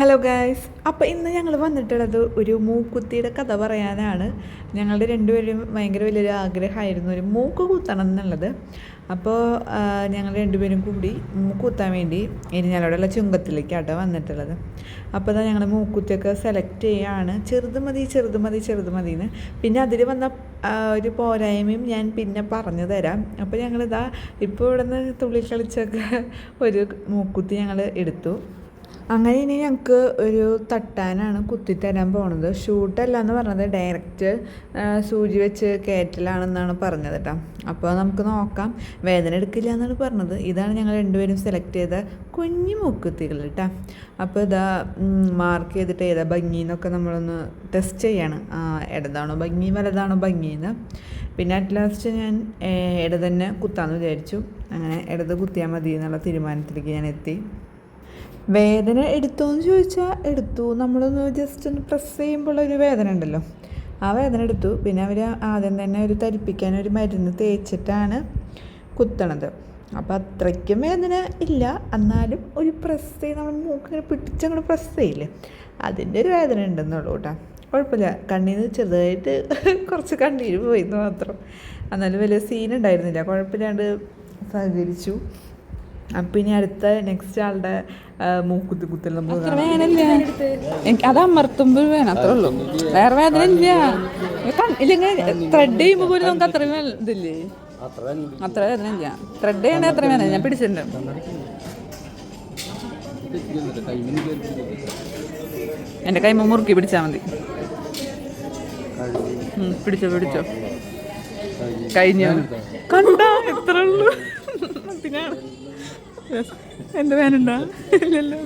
Hello guys അപ്പോൾ ഇന്ന് ഞങ്ങൾ വന്നിട്ടുള്ളത് ഒരു മൂക്കുത്തിയുടെ കഥ പറയാനാണ്. ഞങ്ങളുടെ രണ്ടുപേരും ഭയങ്കര വലിയൊരു ആഗ്രഹമായിരുന്നു ഒരു മൂക്ക് കുത്തണം എന്നുള്ളത്. അപ്പോൾ ഞങ്ങൾ രണ്ടുപേരും കൂടി മൂക്ക് കുത്താൻ വേണ്ടി ഇരിഞ്ഞാലോടുള്ള ചുങ്കത്തിലേക്കാട്ടോ വന്നിട്ടുള്ളത്. അപ്പോൾ അതാ ഞങ്ങൾ മൂക്കുത്തിയൊക്കെ സെലക്ട് ചെയ്യുകയാണ് ചെറുത് മതി ചെറുത് മതി ചെറുത് മതി എന്ന് പിന്നെ അതിൽ വന്ന ഒരു പോരായ്മയും ഞാൻ പിന്നെ പറഞ്ഞു തരാം. അപ്പോൾ ഞങ്ങളിതാ ഇപ്പോൾ ഇവിടെ നിന്ന് തുള്ളി കളിച്ചൊക്കെ ഒരു മൂക്കുത്തി ഞങ്ങൾ എടുത്തു. അങ്ങനെ ഇനി ഞങ്ങൾക്ക് ഒരു തട്ടാനാണ് കുത്തിത്തരാൻ പോണത്. ഷൂട്ടല്ല എന്ന് പറഞ്ഞത് ഡയറക്റ്റ് സൂചി വെച്ച് കയറ്റലാണെന്നാണ് പറഞ്ഞത് കേട്ടോ അപ്പോൾ നമുക്ക് നോക്കാം. വേദന എടുക്കില്ല എന്നാണ് പറഞ്ഞത്. ഇതാണ് ഞങ്ങൾ രണ്ടുപേരും സെലക്ട് ചെയ്ത കുഞ്ഞു മൂക്കുത്തികൾ കേട്ടോ അപ്പോൾ ഇതാ മാർക്ക് ചെയ്തിട്ട് ഏതാ ഭംഗി എന്നൊക്കെ നമ്മളൊന്ന് ടെസ്റ്റ് ചെയ്യാണ്. ഇടതാണോ ഭംഗി വലതാണോ ഭംഗിയെന്ന് പിന്നെ അറ്റ് ലാസ്റ്റ് ഞാൻ ഇടതന്നെ ഇട തന്നെ കുത്താമെന്ന് വിചാരിച്ചു. അങ്ങനെ ഇടത് കുത്തിയാൽ മതി എന്നുള്ള തീരുമാനത്തിലേക്ക് ഞാൻ എത്തി. വേദന എടുത്തോ എന്ന് ചോദിച്ചാൽ എടുത്തു. നമ്മളൊന്ന് ജസ്റ്റ് ഒന്ന് പ്രസ് ചെയ്യുമ്പോൾ ഒരു വേദന ഉണ്ടല്ലോ. ആ വേദന എടുത്തു. പിന്നെ അവർ ആദ്യം തന്നെ ഒരു തരിപ്പിക്കാൻ ഒരു മരുന്ന് തേച്ചിട്ടാണ് കുത്തണത്. അപ്പോൾ അത്രയ്ക്കും വേദന ഇല്ല. എന്നാലും ഒരു പ്രസ് ചെയ്ത് നമ്മൾ മൂക്കിങ്ങനെ പിടിച്ചങ്ങോട്ട് പ്രസ് ചെയ്യില്ലേ? അതിന്റെ ഒരു വേദന ഉണ്ടെന്നുള്ളൂ കേട്ടോ. കുഴപ്പമില്ല. കണ്ണിൽ നിന്ന് ചെറുതായിട്ട് കുറച്ച് കണ്ണീര് പോയി എന്ന് മാത്രം. എന്നാലും വലിയ സീൻ ഉണ്ടായിരുന്നില്ല. കുഴപ്പമില്ലാണ്ട് സഹകരിച്ചു. ഇനി അടുത്ത നെക്സ്റ്റ് ആളുടെ മൂക്കുത്തി കുത്തൽ നമുക്ക് അത്ര അത് അമർത്തുമ്പോൾ വേണം. അത്രേ ഉള്ളൂ. വേറെ വേദന ഇല്ല. ഇല്ലെങ്കിൽ ത്രെഡ് ചെയ്യുമ്പോൾ പോലും നമുക്ക് അത്രയും വേ- ഇതില്ലേ? അത്ര വേദന ഇല്ല. ത്രെഡ് ചെയ്യണേ അത്ര വേദന ഞാൻ പിടിച്ചിട്ടുണ്ട്. എന്റെ കൈമ മുറുക്കി പിടിച്ചാൽ മതി. പിടിച്ചോ പിടിച്ചോ. കഴിഞ്ഞു? കണ്ടോ? എത്ര ഉള്ളൂ. അതിനാണ് എന്റെ വേനുണ്ടോ ഇല്ലല്ലോ.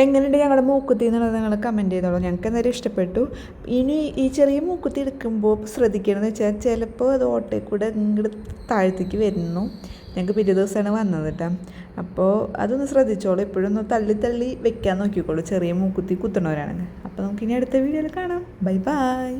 എങ്ങനെയുണ്ട് ഞങ്ങളുടെ മൂക്കുത്തി എന്നുള്ളത് നിങ്ങൾ കമന്റ് ചെയ്തോളൂ. ഞങ്ങൾക്ക് എന്തായാലും ഇഷ്ടപ്പെട്ടു. ഇനി ഈ ചെറിയ മൂക്കുത്തി എടുക്കുമ്പോൾ ശ്രദ്ധിക്കണമെന്ന് വെച്ചാൽ ചിലപ്പോൾ അത് ഓട്ടയിൽ കൂടെ ഇങ്ങോട്ട് താഴത്തേക്ക് വരുന്നു. ഞങ്ങൾക്ക് പിറ്റേ ദിവസമാണ് വന്നത് കേട്ടോ അപ്പോൾ അതൊന്ന് ശ്രദ്ധിച്ചോളൂ. എപ്പോഴും ഒന്ന് തള്ളി തള്ളി വെക്കാൻ നോക്കിക്കോളൂ. ചെറിയ മൂക്കുത്തി കുത്തണവരാണെങ്കിൽ അപ്പോൾ നമുക്കിനി അടുത്ത വീഡിയോയിൽ കാണാം. Bye bye